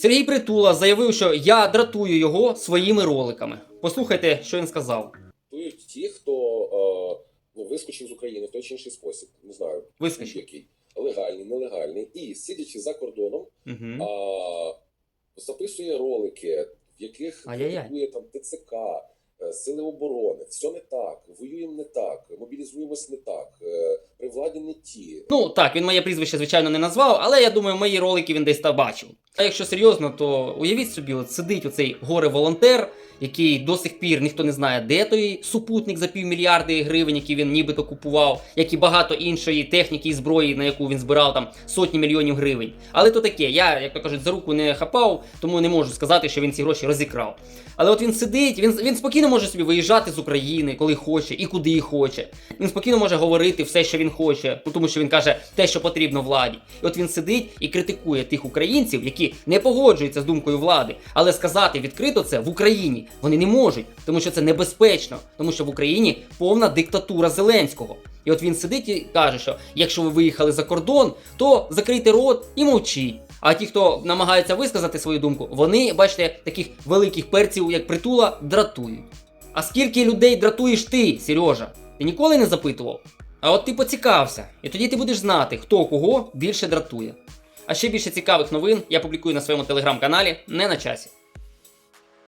Сергій Притула заявив, що я дратую його своїми роликами. Послухайте, що він сказав. Тують ті, хто е, ну, вискочив з України в той чи інший спосіб, не знаю, Вискочив. який, легальний, нелегальний, і сидячи за кордоном, Угу. а, записує ролики, в яких критикує там ТЦК, е, сили оборони. Все не так, воюємо не так, мобілізуємось не так, владі не ті. Ну так, він моє прізвище, звичайно, не назвав, але я думаю, мої ролики він десь та бачив. А якщо серйозно, то уявіть собі, от сидить оцей горе-волонтер, який до сих пір ніхто не знає, де той супутник за півмільярди гривень, який він нібито купував, як і багато іншої техніки і зброї, на яку він збирав там сотні мільйонів гривень. Але то таке, я, як то кажуть, за руку не хапав, тому не можу сказати, що він ці гроші розікрав. Але от він сидить, він, він спокійно може собі виїжджати з України, коли хоче і куди хоче. Він спокійно може говорити все, що він хоче, ну тому що він каже те, що потрібно владі. І от він сидить і критикує тих українців, які не погоджуються з думкою влади, але сказати відкрито це в Україні вони не можуть, тому що це небезпечно, тому що в Україні повна диктатура Зеленського. І от він сидить і каже, що якщо ви виїхали за кордон, то закрийте рот і мовчіть. А ті, хто намагається висказати свою думку, вони, бачите, таких великих перців, як притула, дратують. А скільки людей дратуєш ти, Сережа? Ти ніколи не запитував? А от ти поцікався, і тоді ти будеш знати, хто кого більше дратує. А ще більше цікавих новин я публікую на своєму телеграм-каналі не на часі.